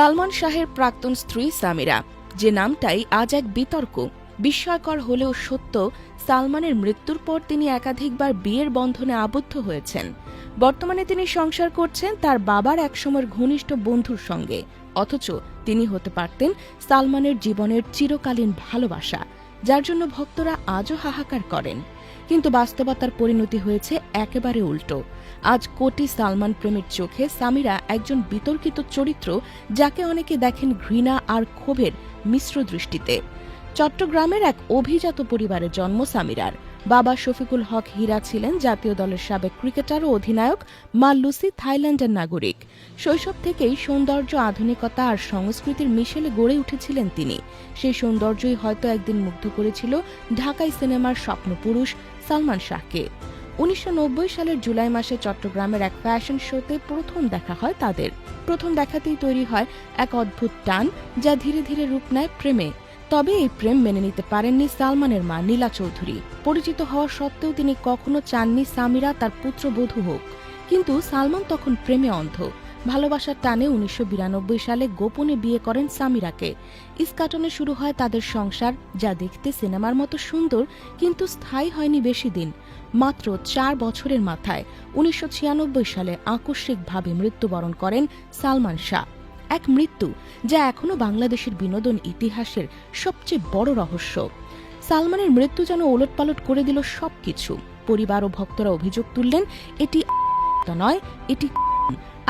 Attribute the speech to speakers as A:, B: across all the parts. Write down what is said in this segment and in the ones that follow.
A: সালমান শাহের প্রাক্তন স্ত্রী সামিরা, যে নামটাই আজ এক বিতর্ক, বিস্ময়কর হলেও সত্য, সালমানের মৃত্যুর পর তিনি একাধিকবার বিয়ের বন্ধনে আবদ্ধ হয়েছেন। বর্তমানে তিনি সংসার করছেন তার বাবার একসময়ের ঘনিষ্ঠ বন্ধুর সঙ্গে, অথচ তিনি হতে পারতেন সালমানের জীবনের চিরকালীন ভালোবাসা, যার জন্য ভক্তরা আজও হাহাকার করেন। কিন্তু বাস্তবতার পরিণতি হয়েছে একেবারে উল্টো। আজ কোটি সালমান প্রেমের চোখে সামিরা একজন বিতর্কিত চরিত্র যাকে অনেকে দেখেন ঘৃণা আর ক্ষোভের মিশ্র দৃষ্টিতে। চট্টগ্রামের এক অভিজাত পরিবারে জন্ম সামিরার। বাবা শফিকুল হক হীরা ছিলেন জাতীয় দলের সাবেক ক্রিকেটার ও অধিনায়ক, মা লুসি থাইল্যান্ডের নাগরিক। শৈশব থেকেই সৌন্দর্য, আধুনিকতা আর সংস্কৃতির মিশেলে গড়ে উঠেছিলেন তিনি। সেই সৌন্দর্যই হয়তো একদিন মুগ্ধ করেছিল ঢাকাই সিনেমার স্বপ্নপুরুষ সালমান শাহকে। উনিশশো নব্বই সালের জুলাই মাসে চট্টগ্রামের এক ফ্যাশন শোতে প্রথম দেখা হয় তাদের। প্রথম দেখাতেই তৈরি হয় এক অদ্ভুত টান যা ধীরে ধীরে রূপ নেয় প্রেমে। তবে এই প্রেম মেনে নিতে পারেননি সালমানের মা নীলা চৌধুরী। পরিচিত হওয়া সত্ত্বেও তিনি কখনো চাননি সামিরা, তার পুত্রবধূ হোক। কিন্তু সালমান তখন প্রেমে অন্ধ। ভালোবাসার টানে উনিশশো বিরানব্বই সালে গোপনে বিয়ে করেন সামিরাকে। ইস্কাটনে শুরু হয় তাদের সংসার, যা দেখতে সিনেমার মতো সুন্দর, কিন্তু স্থায়ী হয়নি বেশি দিন। মাত্র চার বছরের মাথায় উনিশশো ছিয়ানব্বই সালে আকস্মিকভাবে মৃত্যুবরণ করেন সালমান শাহ। এক মৃত্যু, যা এখনও বাংলাদেশের বিনোদন ইতিহাসের সবচেয়ে বড় রহস্য। সালমানের মৃত্যু যেন ওলটপালট করে দিল সব কিছু পরিবার ও ভক্তরা অভিযোগ তুললেন, এটি নয়, এটি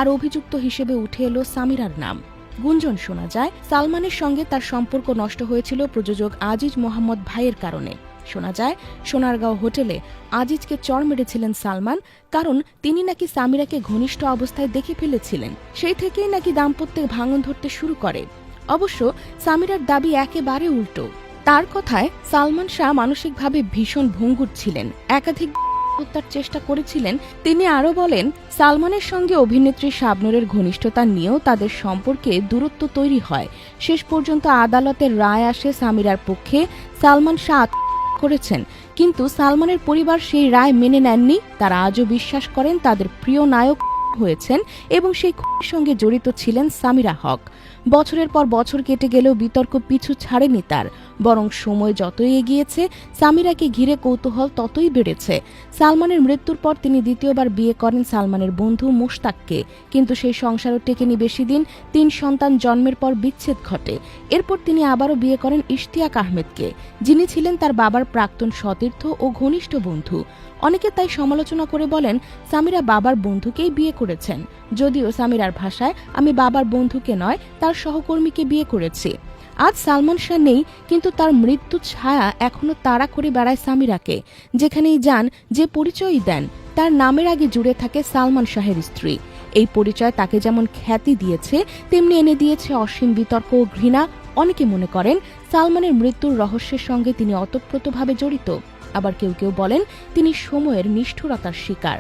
A: আর অভিযুক্ত হিসেবে উঠে এলো সামিরার নাম। গুঞ্জন শোনা যায়, সালমানের সঙ্গে তার সম্পর্ক নষ্ট হয়েছিল প্রযোজক আজিজ মোহাম্মদ ভাইয়ের কারণে। শোনা যায়, সোনারগাঁও হোটেলে আজিজকে চড় মেরেছিলেন সালমান, কারণ তিনি নাকি সামিরাকে ঘনিষ্ঠ অবস্থায় দেখে ফেলেছিলেন। সেই থেকেই নাকি দাম্পত্যে ভাঙন ধরতে শুরু করে। অবশ্য সামিরার দাবি একেবারে উল্টো। তার কথায় সালমান শাহ মানসিকভাবে ভীষণ ভঙ্গুর ছিলেন। একাধিক হত্যার চেষ্টা করেছিলেন। তিনি আরও বলেন, সালমানের সঙ্গে অভিনেত্রী শাবনুরের ঘনিষ্ঠতা নিয়েও তাদের সম্পর্কে দূরত্ব তৈরি হয়। শেষ পর্যন্ত আদালতের রায় আসে সামিরার পক্ষে। সালমান শাহ করেছেন। কিন্তু সালমানের পরিবার সেই রায় মেনে নেননি। তারা আজও বিশ্বাস করেন তাদের প্রিয় নায়ক হয়েছেন এবং সেই খুনের সঙ্গে জড়িত ছিলেন সামিরা হক। বছরের পর বছর কেটে গেলেও বিতর্ক পিছু ছাড়েনি তার। বরং সময় যতই এগিয়েছে, সামিরাকে ঘিরে কৌতূহল ততই বেড়েছে। সালমানের মৃত্যুর পর তিনি দ্বিতীয়বার বিয়ে করেন সালমানের বন্ধু মুশতাককে। কিন্তু সেই সংসারও টেকেনি বেশি দিন তিন সন্তান জন্মের পর বিচ্ছেদ ঘটে। এরপর তিনি আবারও বিয়ে করেন ইশতিয়াক আহমেদকে, যিনি ছিলেন তার বাবার প্রাক্তন সতীর্থ ও ঘনিষ্ঠ বন্ধু। অনেকে তাই সমালোচনা করে বলেন, সামিরা বাবার বন্ধুকেই বিয়ে করেছেন। যদিও সামিরার ভাষায়, আমি বাবার বন্ধুকে নয়, তার সহকর্মীকে বিয়ে করেছে। আজ সালমান শাহ নেই, কিন্তু তার মৃত্যু ছায়া এখনও তাড়া করে বেড়ায় সামিরাকে, যেখানেই যান, যে পরিচয়ই দেন, তার নামের আগে জুড়ে থাকে সালমান শাহের স্ত্রী। এই পরিচয় তাকে যেমন খ্যাতি দিয়েছে, তেমনি এনে দিয়েছে অসীম বিতর্ক ও ঘৃণা। অনেকে মনে করেন সালমানের মৃত্যুর রহস্যের সঙ্গে তিনি অতপ্রতভাবে জড়িত। আবার কেউ কেউ বলেন, তিনি সময়ের নিষ্ঠুরতার শিকার।